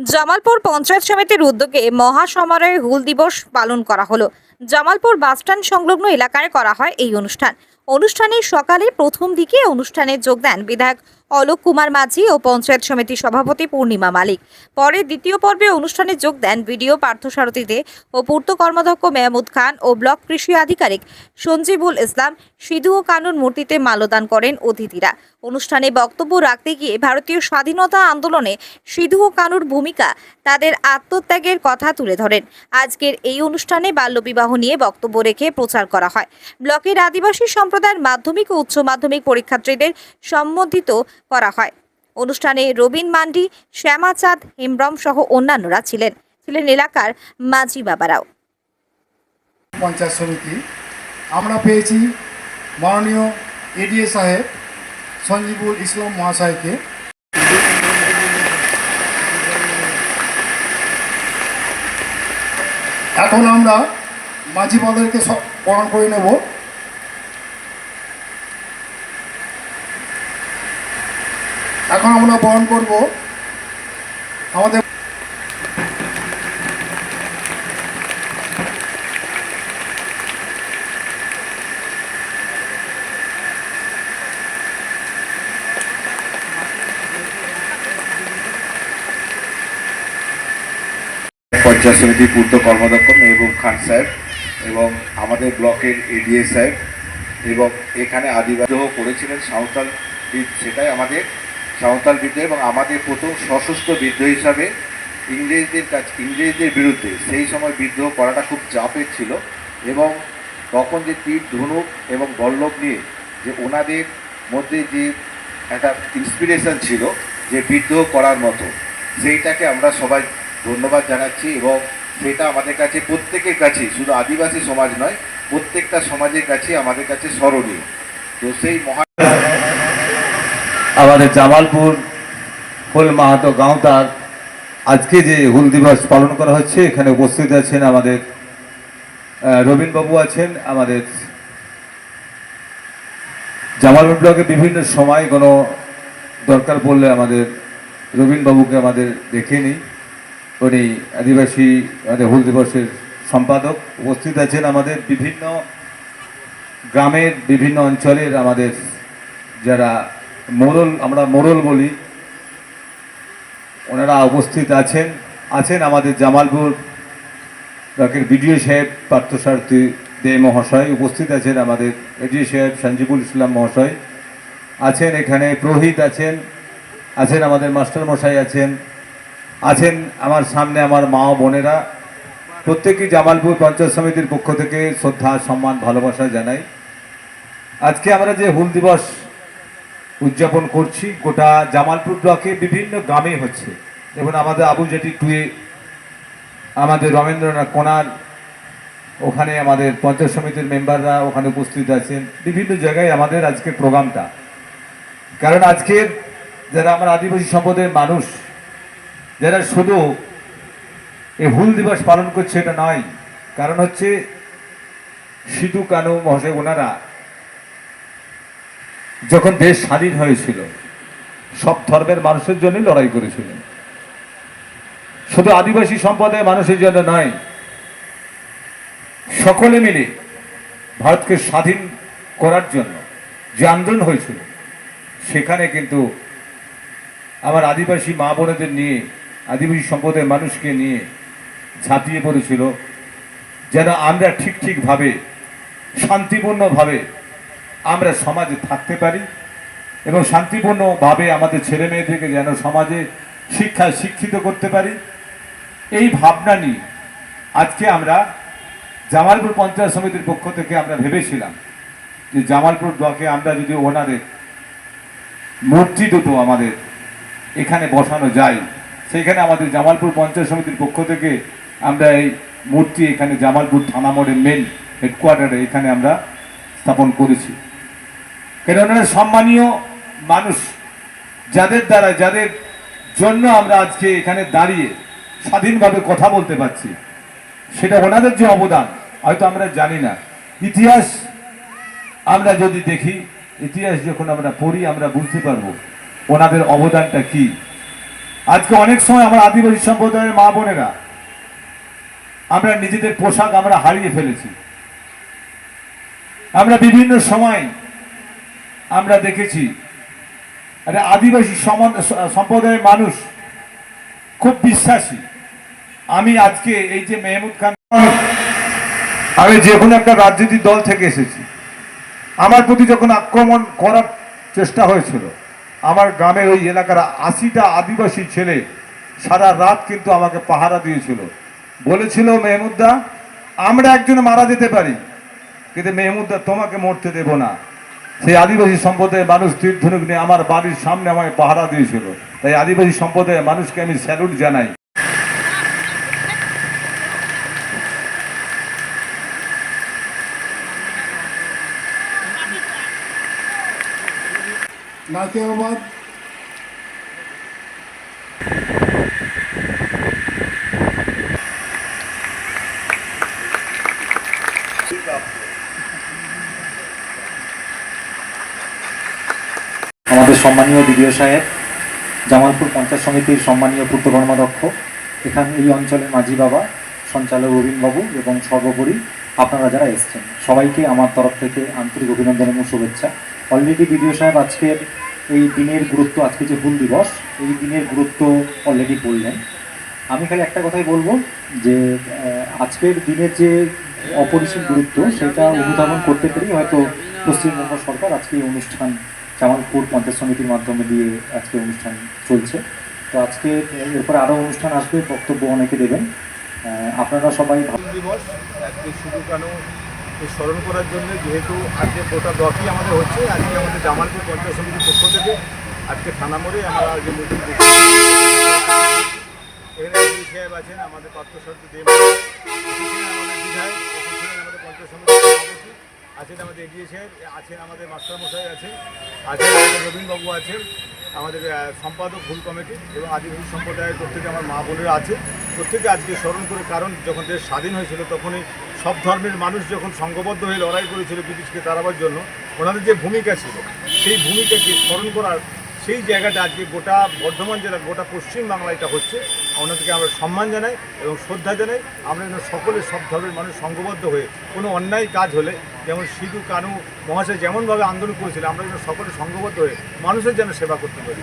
জামালপুর পঞ্চায়েত সমিতির উদ্যোগে মহাসমারোহে হুল দিবস পালন করা হলো। জামালপুর বাসস্ট্যান্ড সংলগ্ন এলাকায় করা হয় এই অনুষ্ঠান। অনুষ্ঠানে সকালে প্রথম দিকে অনুষ্ঠানে যোগ দেন বিধায়ক অলোক কুমার মাঝি ও পঞ্চায়েত সমিতির সভাপতি পূর্ণিমা মালিক। পরে দ্বিতীয় পর্বে অনুষ্ঠানে যোগ দেন বিডিও পার্থসারথী দে ও পূর্ত কর্মাধ্যক্ষ মেহমুদ খান ও ব্লক কৃষি আধিকারিক সঞ্জীবুল ইসলাম, সিধু ও কানুন মূর্তিতে মালদান করেন অতিথিরা। অনুষ্ঠানে বক্তব্য রাখতে গিয়ে ভারতীয় স্বাধীনতা আন্দোলনে সিধু ও কানুর ভূমিকা তাদের আত্মত্যাগের কথা তুলে ধরেন। আজকের এই অনুষ্ঠানে বাল্যবিবাহ নিয়ে বক্তব্য রেখে প্রচার করা হয়। ব্লকের আদিবাসী সম্প্রদায়ের মাধ্যমিক ও উচ্চ মাধ্যমিক পরীক্ষার্থীদের সম্বোধিত করা হয়। অনুষ্ঠানে রবীন মান্ডি শ্যামা চাঁদ হেমব্রম সহ অন্যান্যরা ছিলেন। ছিলেন এলাকার মাঝি বাবারাও। পঞ্চায়েত সমিতি। আমরা পেয়েছি মাননীয় এডিএ সাহেব, সঞ্জীবুল ইসলাম মহাশয়কে। এখন আমরা মাঝি বাঁধরকে সব বরণ করে নেব। এখন আমরা বহন করব আমাদের পঞ্চায়েত সমিতির পূর্ত কর্মদক্ষ মেহবুব খান সাহেব এবং আমাদের ব্লকের এডিএ সাহেব এবং এখানে আদিবাসী করেছিলেন সাঁওতাল সেটাই আমাদের সাঁওতাল বিদ্রোহ এবং আমাদের প্রথম সশস্ত্র বিদ্রোহ হিসাবে ইংরেজদের কাছে, ইংরেজদের বিরুদ্ধে সেই সময় বিদ্রোহ করাটা খুব চাপের ছিল এবং তখন যে তীর, ধনুক এবং বল্লভ নিয়ে যে ওনাদের মধ্যে যে একটা ইন্সপিরেশন ছিল যে বিদ্রোহ করার মতো, সেইটাকে আমরা সবাই ধন্যবাদ জানাচ্ছি এবং সেটা আমাদের কাছে প্রত্যেকের কাছে, শুধু আদিবাসী সমাজ নয়, প্রত্যেকটা সমাজের কাছে আমাদের কাছে স্মরণীয়। তো সেই মহা আমাদের জামালপুর ফুল মাহাতো গাঁওতার আজকে যে হুল দিবস পালন করা হচ্ছে, এখানে উপস্থিত আছেন আমাদের রবীনবাবু আছেন, আমাদের জামালপুর ব্লকে বিভিন্ন সময় কোনো দরকার পড়লে আমাদের রবীনবাবুকে আমাদের দেখে নিই। উনি আদিবাসী, আমাদের হুল দিবসের সম্পাদক উপস্থিত আছেন আমাদের বিভিন্ন গ্রামের, বিভিন্ন অঞ্চলের আমাদের যারা মোড়ল আমরা মোড়ল বলি। ওনারা উপস্থিত আছেন। আছেন আমাদের জামালপুর ব্লকের বিডিও সাহেব, পার্থসারথী দে মহাশয়। উপস্থিত আছেন আমাদের এডিও সাহেব সঞ্জীবুল ইসলাম মহাশয়। আছেন এখানে প্রহিত আছেন। আছেন আমাদের মাস্টার মশাই আছেন। আছেন আমার সামনে আমার মা বোনেরা। প্রত্যেকেই জামালপুর পঞ্চায়েত সমিতির পক্ষ থেকে শ্রদ্ধা, সম্মান, ভালোবাসা জানাই। আজকে আমরা যে হুল দিবস উদযাপন করছি। গোটা জামালপুর ব্লকে বিভিন্ন গ্রামে হচ্ছে। যেমন আমাদের আবু জেটি টুয়ে আমাদের রমেন্দ্রনাথ কোনার, ওখানে আমাদের পঞ্চায়েত সমিতির মেম্বাররা ওখানে উপস্থিত আছেন। বিভিন্ন জায়গায় আমাদের আজকের প্রোগ্রামটা। কারণ আজকের যারা আমরা আদিবাসী সম্প্রদায়ের মানুষ, যারা শুধু এই হুল দিবস পালন করছে, এটা নয়। কারণ হচ্ছে সিধু কানু মহাশয়, ওনারা যখন দেশ স্বাধীন হয়েছিল, সব ধর্মের মানুষের জন্যই লড়াই করেছিলেন। শুধু আদিবাসী সম্প্রদায়ের মানুষের জন্য নয়, সকলে মিলে ভারতকে স্বাধীন করার জন্য যে আন্দোলন হয়েছিল, সেখানে কিন্তু আমার আদিবাসী মা বোনেদের নিয়ে, আদিবাসী সম্প্রদায়ের মানুষকে নিয়ে ঝাঁপিয়ে পড়েছিল, যেন আমরা ঠিক ঠিকভাবে, শান্তিপূর্ণভাবে আমরা সমাজে থাকতে পারি এবং শান্তিপূর্ণভাবে আমাদের ছেলে মেয়েদেরকে যেন সমাজে শিক্ষায় শিক্ষিত করতে পারি। এই ভাবনা নিয়ে আজকে আমরা জামালপুর পঞ্চায়েত সমিতির পক্ষ থেকে আমরা ভেবেছিলাম যে জামালপুর ব্লকে আমরা যদি ওনাদের মূর্তি দুটো আমাদের এখানে বসানো যায় সেখানে আমাদের জামালপুর পঞ্চায়েত সমিতির পক্ষ থেকে আমরা এই মূর্তি এখানে জামালপুর থানা মোড়ের মেন হেডকোয়ার্টারে এখানে আমরা স্থাপন করেছি। কেন ওনারা সম্মানীয় মানুষ যাদের দ্বারা, যাদের জন্য আমরা আজকে এখানে দাঁড়িয়ে স্বাধীনভাবে কথা বলতে পারছি, সেটা ওনাদের যে অবদান, হয়তো আমরা জানি না। ইতিহাস আমরা যদি দেখি, ইতিহাস যখন আমরা পড়ি, আমরা বুঝতে পারব ওনাদের অবদানটা কি। আজকে অনেক সময় আমরা আদিবাসী সম্প্রদায়ের মা বোনেরা, আমরা নিজেদের পোশাক আমরা হারিয়ে ফেলেছি। আমরা বিভিন্ন সময় আমরা দেখেছি আরে আদিবাসী সম্প্রদায়ের মানুষ খুব বিশ্বাসী। আমি আজকে এই যে মেহমুদ খান আমি যে কোনো একটা রাজনৈতিক দল থেকে এসেছি। আমার প্রতি যখন আক্রমণ করার চেষ্টা হয়েছিল, আমার গ্রামের ওই এলাকার আশিটা আদিবাসী ছেলে সারা রাত কিন্তু আমাকে পাহারা দিয়েছিল। বলেছিল, মেহমুদ্দা, আমরা একজন মারা যেতে পারি, কিন্তু মেহমুদ্দা, তোমাকে মরতে দেব না। সেই আদিবাসী সম্প্রদায়ের মানুষ তীর্থনুক নিয়ে আমার বাড়ির সামনে আমায় পাহারা দিয়েছিল। তাই আদিবাসী সম্প্রদায়ের মানুষকে আমি স্যালুট জানাই। নাকেবাদ সম্মানীয় বিডিও সাহেব, জামালপুর পঞ্চায়েত সমিতির সম্মানীয় পূর্ত কর্মাধ্যক্ষ, এখানে এই অঞ্চলের মাঝি বাবা, সঞ্চালক রবীনবাবু এবং সর্বোপরি আপনারা যারা এসছেন, সবাইকে আমার তরফ থেকে আন্তরিক অভিনন্দন এবং শুভেচ্ছা। অলরেডি বিডিও সাহেব আজকের এই দিনের গুরুত্ব, আজকে যে হুল দিবস, এই দিনের গুরুত্ব অলরেডি বললেন। আমি খালি একটা কথাই বলব যে আজকের দিনের যে অপরিসীম গুরুত্ব, সেটা অনুধাবন করতে পেরেই হয়তো পশ্চিমবঙ্গ সরকার আজকে এই অনুষ্ঠান জামালপুর পঞ্চায়েত সমিতির মাধ্যমে দিয়ে আজকে অনুষ্ঠান চলছে। তো আজকে এরপরে আরও অনুষ্ঠান আসবে, বক্তব্য অনেকে দেবেন। আপনারা সবাই ভালো দিবস আজকে শুধু কেন স্মরণ করার জন্য, যেহেতু আজকে গোটা দশই আমাদের হচ্ছে, আজকে আমাদের জামালপুর পঞ্চায়েত সমিতির পক্ষ থেকে আজকে থানা মোড়ে আমরা যে মিটিং এখানে সাহেব আছেন, আমাদের পার্থ সরকার দেব আমাদের বিধায়ক আমাদের পঞ্চায়েত সভাপতি আছেন আমাদের সাহেব আছেন আমাদের মাস্টারমশাই আছেন আছেন আমাদের রবীন্দ্রবাবু আছেন, আমাদের সম্পাদক ভুল কমিটি এবং আদিবাসী সম্প্রদায়ের প্রত্যেকে আমার মা বোনেরা আছে প্রত্যেকে আজকে স্মরণ করে, কারণ যখন দেশ স্বাধীন হয়েছিল, তখনই সব ধর্মের মানুষ যখন সংঘবদ্ধ হয়ে লড়াই করেছিল ব্রিটিশকে তাড়াবার জন্য, ওনাদের যে ভূমিকা ছিল, সেই ভূমিকাকে স্মরণ করার সেই জায়গাটা আজকে গোটা বর্ধমান জেলার গোটা পশ্চিম বাংলা এটা হচ্ছে। ওনাদেরকে আমরা সম্মান জানাই এবং শ্রদ্ধা জানাই। আমরা যেন সকলে সব ধর্মের মানুষ সংঘবদ্ধ হয়ে কোনো অন্যায় কাজ হলে, যেমন সিধু, কানু, মহাশয় যেমনভাবে আন্দোলন করেছিল, আমরা যেন সকলে সংঘবদ্ধ হয়ে মানুষের যেন সেবা করতে পারি।